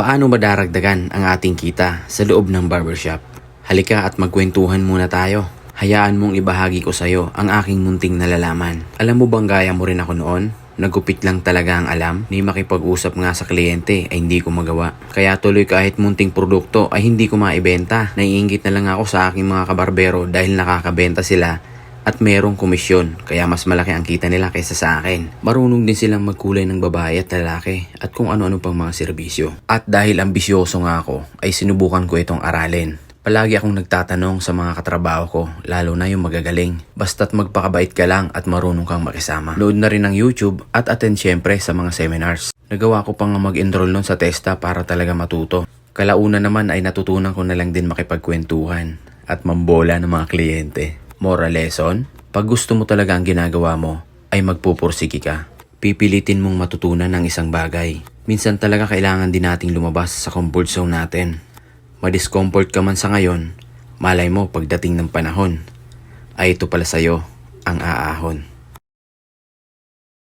Paano madaragdagan ang ating kita sa loob ng barbershop? Halika at magkwentuhan muna tayo. Hayaan mong ibahagi ko sa'yo ang aking munting nalalaman. Alam mo bang gaya mo rin ako noon? Nagupit lang talaga ang alam ni makipag-usap nga sa kliyente ay hindi ko magawa. Kaya tuloy kahit munting produkto ay hindi ko maibenta. Naiingit na lang ako sa aking mga kabarbero dahil nakakabenta sila at merong komisyon kaya mas malaki ang kita nila kaysa sa akin. Marunong din silang magkulay ng babae at lalaki at kung ano-ano pang mga serbisyo. At dahil ambisyoso nga ako ay sinubukan ko itong aralin. Palagi akong nagtatanong sa mga katrabaho ko, lalo na yung magagaling. Basta't magpakabait ka lang at marunong kang makisama. Load na rin ng YouTube at attend syempre sa mga seminars. Nagawa ko pa nga mag-enroll nun sa testa para talaga matuto. Kalauna naman ay natutunan ko na lang din makipagkwentuhan at mambola ng mga kliyente. Moral lesson? Pag gusto mo talaga ang ginagawa mo, ay magpupursigi ka. Pipilitin mong matutunan ng isang bagay. Minsan talaga kailangan din nating lumabas sa comfort zone natin. Ma-discomfort ka man sa ngayon, malay mo pagdating ng panahon, ay ito pala sa'yo ang aahon.